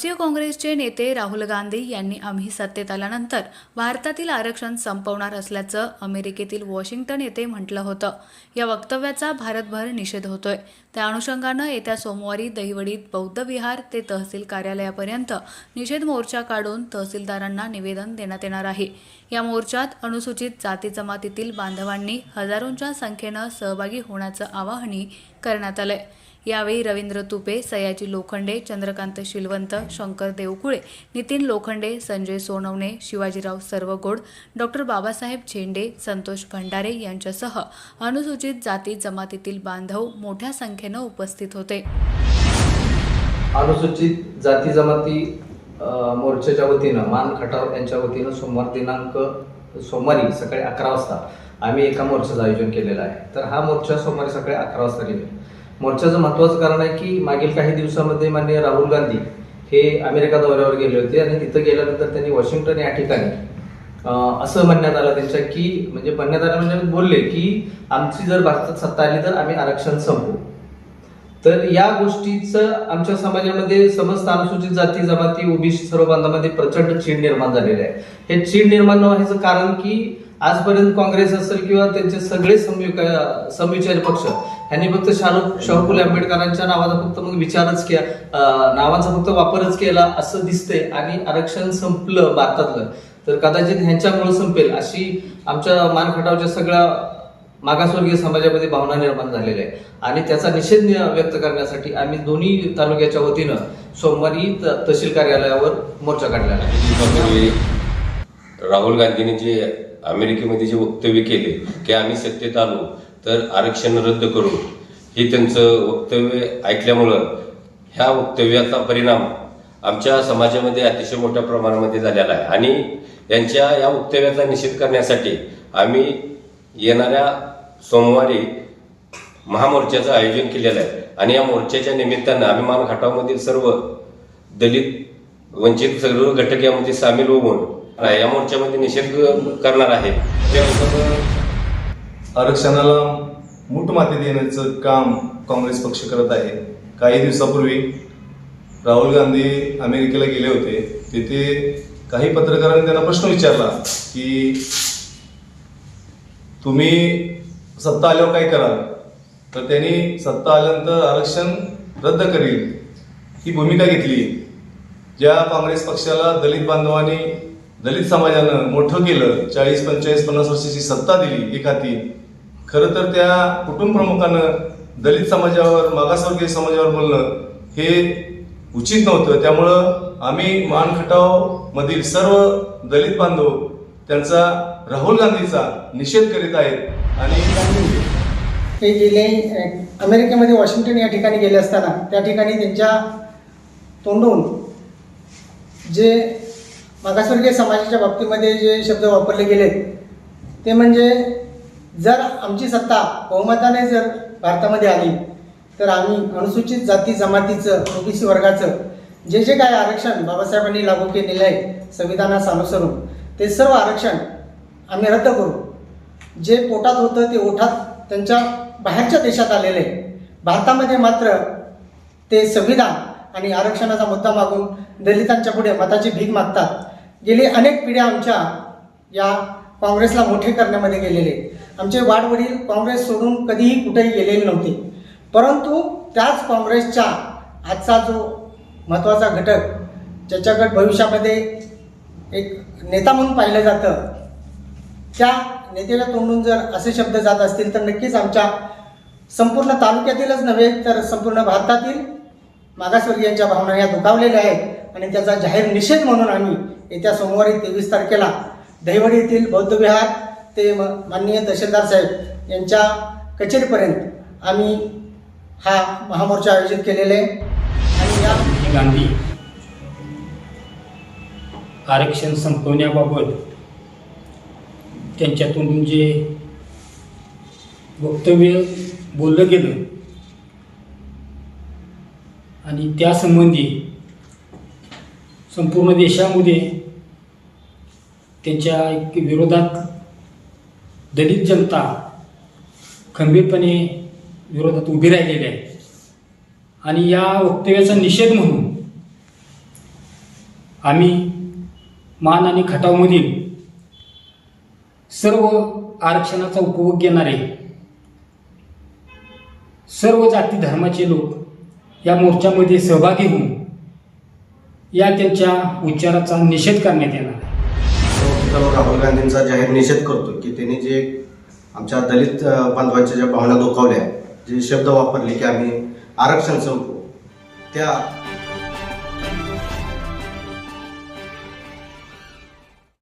राष्ट्रीय काँग्रेसचे नेते राहुल गांधी यांनी आम्ही सत्तेत आल्यानंतर भारतातील आरक्षण संपवणार असल्याचं अमेरिकेतील वॉशिंग्टन येथे म्हटलं होतं. या वक्तव्याचा भारतभर निषेध होतोय. त्या अनुषंगानं येत्या सोमवारी दहिवडीत बौद्ध विहार ते तहसील कार्यालयापर्यंत निषेध मोर्चा काढून तहसीलदारांना निवेदन देण्यात येणार आहे. या मोर्चात अनुसूचित जाती जमातीतील बांधवांनी हजारोंच्या संख्येनं सहभागी होण्याचं आवाहनही करण्यात आलंय. यावेळी रवींद्र तुपे सयाजी लोखंडे चंद्रकांत शिलवंत शंकर देवकुळे नितीन लोखंडे संजय सोनवणे शिवाजीराव सर्वगोड डॉक्टर बाबासाहेब झेंडे संतोष भंडारे यांच्यासह अनुसूचित जाती जमातीतील बांधव मोठ्या संख्येनं उपस्थित होते. अनुसूचित जाती जमाती मोर्चाच्या वतीनं मान खटाव यांच्या वतीनं सोमवार दिनांक सोमवारी सकाळी अकरा वाजता आम्ही एका मोर्चाचं आयोजन केलेलं आहे. तर हा मोर्चा सोमवारी सकाळी अकरा वाजता निघेल मोर्चाचं महत्त्वाचं कारण आहे की मागील काही दिवसामध्ये माननीय राहुल गांधी हे अमेरिका दौऱ्यावर गेले होते आणि तिथं गेल्यानंतर त्यांनी वॉशिंग्टन या ठिकाणी असं म्हणण्यात आलं त्यांच्या की म्हणजे म्हणण्यात आलं म्हणजे बोलले की आमची जर भारतात सत्ता आली तर आम्ही आरक्षण संपवू. तर या गोष्टीचं आमच्या समाजामध्ये समस्त अनुसूचित जाती जमाती ओबीसी सर्व बांधामध्ये प्रचंड चीड निर्माण झालेले आहे. हे चीड निर्माण व्हायचं कारण की आजपर्यंत काँग्रेस असेल किंवा त्यांचे सगळे समविचारी पक्ष यांनी फक्त शाहरुख शाहू आंबेडकरांच्या नावाचा फक्त मग विचारच केला. नावाचा फक्त वापरच केला असं दिसतंय आणि आरक्षण संपलं भारतातलं. तर कदाचित ह्यांच्यामुळे संपेल अशी आमच्या मानखटावच्या सगळ्या मागासवर्गीय समाजामध्ये भावना निर्माण झालेल्या आहे आणि त्याचा निषेध व्यक्त करण्यासाठी आम्ही दोन्ही तालुक्याच्या वतीनं सोमवारी त- तहसील कार्यालयावर मोर्चा काढलेला आहे. राहुल गांधींनी जे अमेरिकेमध्ये जे वक्तव्य केले की आम्ही सत्तेत आलो तर आरक्षण रद्द करू हे त्यांचं वक्तव्य ऐकल्यामुळं ह्या वक्तव्याचा परिणाम आमच्या समाजामध्ये अतिशय मोठ्या प्रमाणामध्ये झालेला आहे. आणि यांच्या या वक्तव्याचा निषेध करण्यासाठी आम्ही येणाऱ्या सोमवारी महामोर्चाचं आयोजन केलेलं आहे. आणि या मोर्चाच्या निमित्तानं आम्ही मानघाटामधील सर्व दलित वंचित सर्व घटक यामध्ये सामील होऊन या मोर्चामध्ये निषेध करणार आहे. आरक्षणाला मूठ माती देण्याचं काम काँग्रेस पक्ष करत आहे. काही दिवसापूर्वी राहुल गांधी अमेरिकेला गेले होते. तिथे काही पत्रकारांनी त्यांना प्रश्न विचारला की तुम्ही सत्ता आल्यावर काय कराल? तर त्यांनी सत्ता आल्यानंतर आरक्षण रद्द करील. ही भूमिका घेतली. ज्या काँग्रेस पक्षाला दलित बांधवांनी दलित समाजानं मोठं केलं चाळीस पंचेचाळीस पन्नास वर्षाची सत्ता दिली एक हाती खरं तर त्या कुटुंब प्रमुखानं दलित समाजावर मागासवर्गीय समाजावर बोलणं हे उचित नव्हतं. त्यामुळं आम्ही मानखटावमधील सर्व दलित बांधव त्यांचा राहुल गांधीचा निषेध करीत आहेत आणि ते गेले अमेरिकेमध्ये वॉशिंग्टन या ठिकाणी गेले असताना त्या ठिकाणी त्यांच्या तोंडून जे मागासवर्गीय समाजाच्या बाबतीमध्ये जे शब्द वापरले गेले ते म्हणजे जर आमची सत्ता बहुमताने जर भारतामध्ये आली तर आम्ही अनुसूचित जाती जमातीचं ओबीसी वर्गाचं जे जे काय आरक्षण बाबासाहेबांनी लागू केलेलं आहे संविधानास अनुसरून ते सर्व आरक्षण आम्ही रद्द करू. जे पोटात होतं ते ओठात त्यांच्या बाहेरच्या देशात आलेलं आहे. भारतामध्ये मात्र ते संविधान आणि आरक्षणाचा मुद्दा मागून दलितांच्या पुढे मताची भीक मागतात. गेली अनेक पिढ्या आमच्या या काँग्रेसला मोठे करण्यामध्ये गेलेले. आमचे वाडवडील काँग्रेस सोडून कधीही कुठेही गेलेले नव्हते. परंतु त्याच काँग्रेसच्या आजचा जो महत्त्वाचा घटक ज्याच्याकडे भविष्यामध्ये एक नेता म्हणून पाहिलं जातं त्या नेत्याला तोंडून जर असे शब्द जात असतील तर नक्कीच आमच्या संपूर्ण तालुक्यातीलच नव्हे तर संपूर्ण भारतातील मागासवर्गीयांच्या भावना या दुखावलेल्या आहेत. आणि त्याचा जाहीर निषेध म्हणून आम्ही येत्या सोमवारी तेवीस तारखेला दहिवडी येथील बौद्ध विहार ते माननीय तहसीलदार साहेब यांच्या कचेरीपर्यंत आम्ही हा महामोर्चा आयोजित केलेला आहे. आणि या गांधी. आरक्षण संपवण्याबाबत त्यांच्यातून जे वक्तव्य बोललं गेलं आणि त्यासंबंधी संपूर्ण देशामध्ये त्यांच्या एक विरोधात दलित जनता खंबीरपणे विरोधात उभी राहिलेली आहे. आणि या वक्तव्याचा निषेध म्हणून आम्ही मान आणि खटावमधील सर्व आरक्षणाचा उपभोग घेणारे सर्व जाती धर्माचे लोक या मोर्चामध्ये सहभागी होऊन या त्यांच्या उच्चाराचा निषेध करण्यात येणार तर राहुल गांधींचा जाहीर निषेध करतो की त्यांनी जे आमच्या दलित बांधवांच्या ज्या भावना दुखावल्या जे शब्द वापरले की आम्ही आरक्षण संपू त्या